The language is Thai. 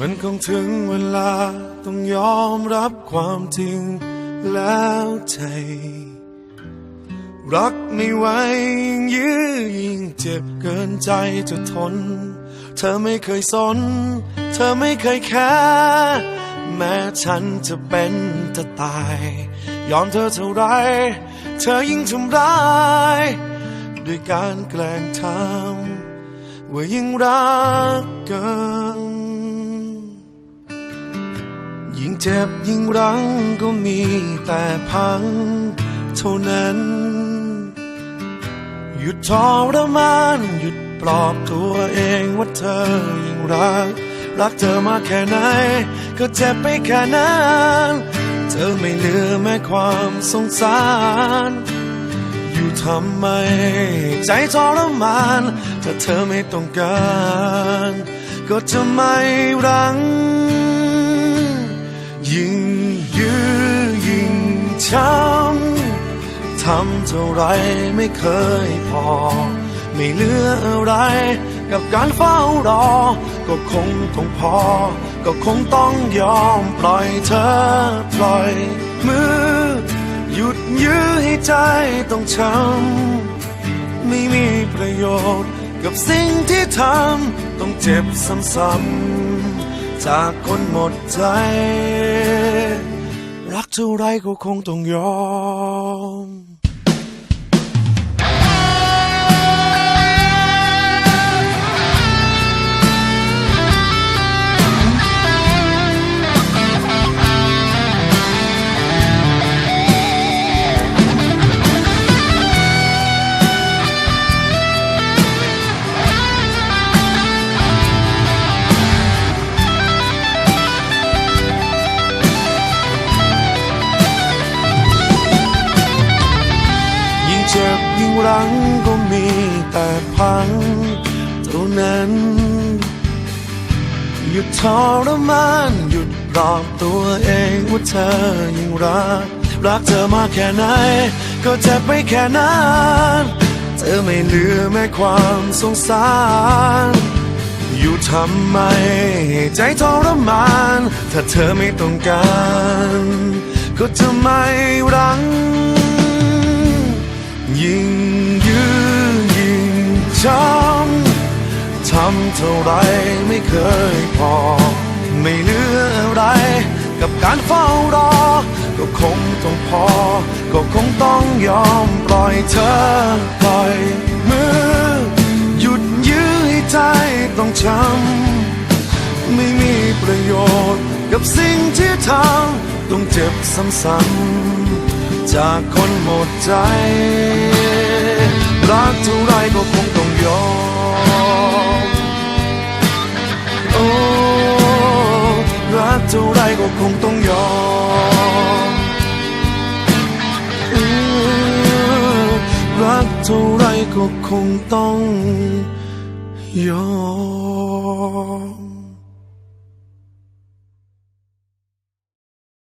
มันคงถึงเวลาต้องยอมรับความจริงแล้วใจรักไม่ไหวยิ่งยื้อยิ่งเจ็บเกินใจจะทน เธอไม่เคยสน เธอไม่เคยแค่แม้ฉันจะเป็นจะตาย ยอมเธอเท่าไร เธอยิ่งทำร้าย ด้วยการแกล้งทำว่ายิ่งรักเกัน ยิ่งเจ็บยิ่งรังก็มีแต่พังเท่านั้น หยุดทรมานหยุดปลอบตัวเองว่าเธอยิ่งรัก รักเธอมากแค่ไหน ก็เจ็บไปแค่นั้น เธอไม่เหลือแม้ความสงสาร อยู่ทำไม ใจทรมานถ้าเธอไม่ต้องการ ก็จะไม่รัง ยิ่งยื้อยิ่งช้ำทำเท่าไรไม่เคยพอ ไม่เหลืออะไรกับการเฝ้ารอ ก็คงต้องพอ ก็คงต้องยอมปล่อยเธอปล่อยมือ หยุดยื้อให้ใจต้องช้ำไม่มีประโยชน์กับสิ่งที่ทำต้องเจ็บซ้ำๆจากคนหมดใจ เท่าไรก็คงต้องยอม รังก็มีแต่พังเท่านั้น หยุดทรมานหยุดปลอบตัวเองว่าเธอยิ่งรัก รักเธอมากแค่ไหน ก็จ็บไปแค่นั้น เธอไม่เหลือแม้ความสงสารอยู่ทำไม ใจทรมาน ถ้าเธอไม่ต้องการ ก็จะไม่รัง เท่าไรไม่เคยพอ ไม่เหลืออะไร กับการเฝ้ารอ ก็คงต้องพอ ก็คงต้องยอมปล่อยเธอปล่อยมือ หยุดยื้อให้ใจต้องช้ำไม่มีประโยชน์กับสิ่งที่ทำต้องเจ็บซ้ำๆจากคนหมดใจ รักเท่าไรก็คงต้องยอม เท่าไรก็คงต้องยอมรักเท่าไรก็คงต้องยอม